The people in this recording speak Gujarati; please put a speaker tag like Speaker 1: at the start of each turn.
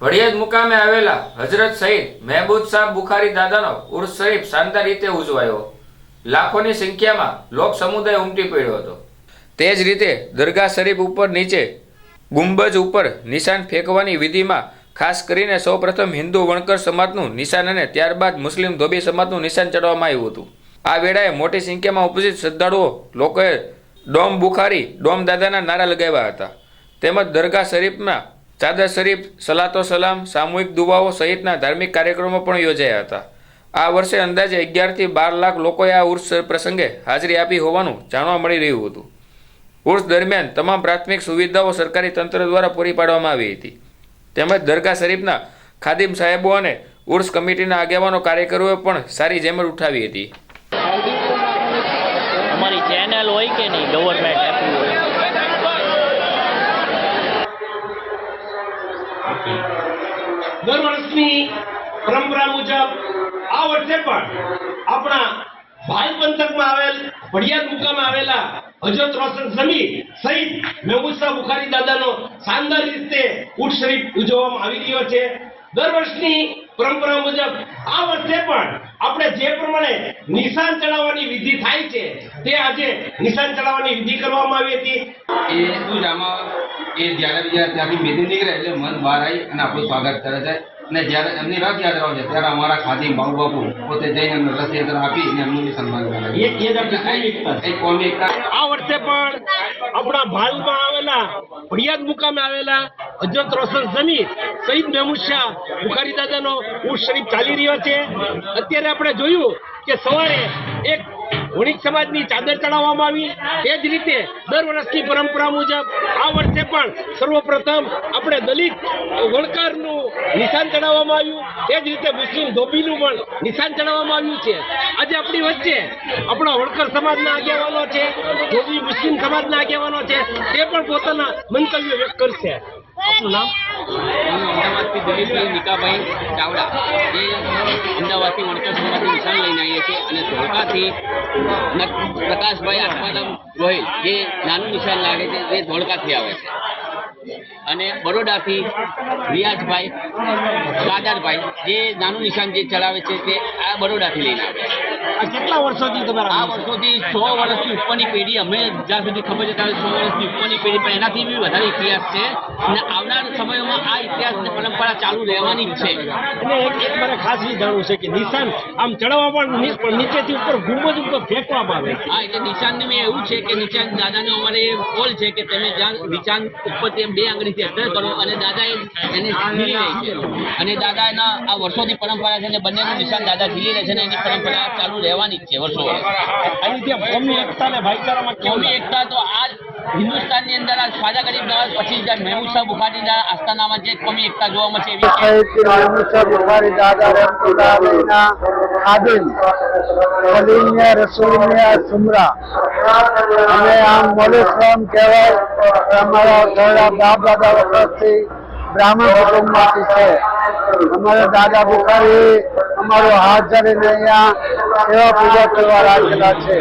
Speaker 1: ભડિયાદ મુકામે આવેલા હજરત સઈદ મહેબૂદ શાહ બુખારી દાદાનો ઉર્સ શરીફ શાનદાર રીતે ઉજવાયો. લાખોની સંખ્યામાં લોક સમુદાય ઉમટી પડ્યો હતો. તે જ રીતે દરગાહ શરીફ ઉપર નીચે ગુંબજ ઉપર નિશાન ફેંકવાની વિધિમાં ખાસ કરીને સૌપ્રથમ હિન્દુ વણકર સમાજનું નિશાન અને ત્યારબાદ મુસ્લિમ ધોબી સમાજનું નિશાન ચડવામાં આવ્યું હતું. આ વેળાએ મોટી સંખ્યામાં ઉપસ્થિત શ્રદ્ધાળુઓ લોકોએ ડોમ બુખારી ડોમ દાદાના નારા લગાવ્યા હતા. તેમજ દરગાહ શરીફમાં ચાદર શરીફ સલાતો સલામ, સામૂહિક દુવાઓ સહિતના ધાર્મિક કાર્યક્રમો પણ યોજાયા હતા. આ વર્ષે અંદાજે અગિયારથી બાર લાખ લોકોએ આ ઉર્સ પ્રસંગે હાજરી આપી હોવાનું જાણવા મળી રહ્યું હતું. ઉર્સ દરમિયાન તમામ પ્રાથમિક સુવિધાઓ સરકારી તંત્ર દ્વારા પૂરી પાડવામાં આવી હતી. તેમજ દરગાહ શરીફના ખાદિમ સાહેબો અને ઉર્સ કમિટીના આગેવાનો કાર્યકરોએ પણ સારી જેમત ઉઠાવી હતી.
Speaker 2: અમારી ચેનલ હોય કે નહીં, ગવર્મેન્ટ
Speaker 3: પરંપરા મુજબ આ વર્ષે પણ આપણા ભાઈ પંથકમાં આવેલ ભડિયાદ મુકામે આવેલા હજરત રોશન સમી સહિત મેહુસા બુખારી દાદાનો શાનદાર રીતે ઉટ શરીફ ઉજવવામાં આવી રહ્યો છે. દર વર્ષની પરંપરા મુજબ આ વર્ષે પણ આપણે જે પ્રમાણે નિશાન ચડાવવાની વિધિ થાય છે, તે આજે નિશાન ચડાવવાની વિધિ કરવામાં આવી હતી.
Speaker 4: એ શું આમાં? એ જ્યારે જ્યારે ત્યાંથી મેદી નીકળે એટલે મન બહાર આવી અને આપણું સ્વાગત કરે છે. અને જ્યારે એમની રથયાત્રાઓ છે ત્યારે અમારા ખાદી ભાવ બાપુ પોતે જઈને એમને રથયાત્રા આપી અને એમનું બી સન્માન કરે
Speaker 3: કોમી એકતા. આ વર્ષે પણ આપણા ભાલમાં આવેલા ફરિયાદ મુકામે આવેલા હજરત રોશન સમી સઈદ મહેમૂદ શાહ બુખારી દાદાનો ઉર્ષ શરીફ ચાલી રહ્યો છે. અત્યારે આપણે જોયું કે સવારે એક વણિક સમાજની ચાદર ચડાવવામાં આવી. એ જ રીતે દર વર્ષની પરંપરા મુજબ આ વર્ષે પણ સર્વપ્રથમ આપણે દલિત વણકરનું નિશાન ચડાવવામાં આવ્યું. એ જ રીતે મુસ્લિમ ધોબીનું પણ નિશાન ચડાવવામાં આવ્યું છે. આજે આપણી વચ્ચે આપણા વણકર સમાજના આગેવાનો છે, ધોબી મુસ્લિમ સમાજના આગેવાનો છે, તે પણ પોતાના મંતવ્ય વ્યક્ત કરશે. આપનું નામ?
Speaker 2: હું અમદાવાદથી દિલીપભાઈ નિકાભાઈ ચાવડા. જે અમદાવાદથી વણકર સમાજનું નિશાન લઈને આવીએ છીએ અને ધોળકાથી પ્રકાશભાઈ આત્મારામ ગોહિલ જે નાનું નિશાન લાગે છે તે ધોળકાથી આવે છે. અને બરોડાથી રિયાઝભાઈ સાદારભાઈ જે નાનું નિશાન જે ચલાવે છે તે આ બરોડાથી લઈને આવે છે.
Speaker 3: કેટલા વર્ષોથી
Speaker 2: આ
Speaker 3: તમારા
Speaker 2: વર્ષોથી સો વર્ષથી ઉપરની પેઢી અમે જ્યાં સુધી ખબર છે ત્યાં સો વર્ષની ઉપરની પેઢી પણ એનાથી બી વધારે ઇતિહાસ છે. અને આવનાર સમયમાં આ ઇતિહાસ પરંપરા ચાલુ રહેવાની જ છે.
Speaker 3: અને એક એક મારે ખાસ એ જાણવું છે કે નિશાન આમ ચડાવવા પણ નીચેથી ઉપર ગુંબજ ઉપર ફેંકવામાં આવે છે.
Speaker 2: હા એટલે નિશાનને મેં એવું છે કે નિશાન દાદાનો અમારે કોલ છે કે તમે જ્યાં નિશાન ઉપર એમ બે આંગળીથી અધર કરો અને દાદા એને ઝીલી લે છે. અને દાદાના આ વર્ષોથી પરંપરા છે અને બંનેનું નિશાન દાદા ઝીલી લે છે અને એની પરંપરા ચાલુ રહેવાની જ છે વર્ષો વર્ષ.
Speaker 3: એકતા અને ભાઈચારામાં કેવું
Speaker 2: એકતા તો આ હિન્દુસ્તાનની અંદર આ ખ્વાજા ગરીબ નવાઝ પછી જ્યાં મહેબૂબ શાહ બુખારીના આસ્થાનામાં જે કોમી એકતા જોવા મળશે એવી છે.
Speaker 5: સહિત બુખારી દાદા રહેમતુલ્લાહ અલૈના ખાદિમ ખલીલને રસૂલને સુમરા. અમે આમ મોલેશ્વરમ કહેવાય અમારા ઘરડા બાપ દાદા વખતથી બ્રાહ્મણ કુટુંબમાંથી છે. અમારા દાદા ભુખારી અમારો હાથ ધરીને અહીંયા એવા પૂજા કરવા રાખેલા છે.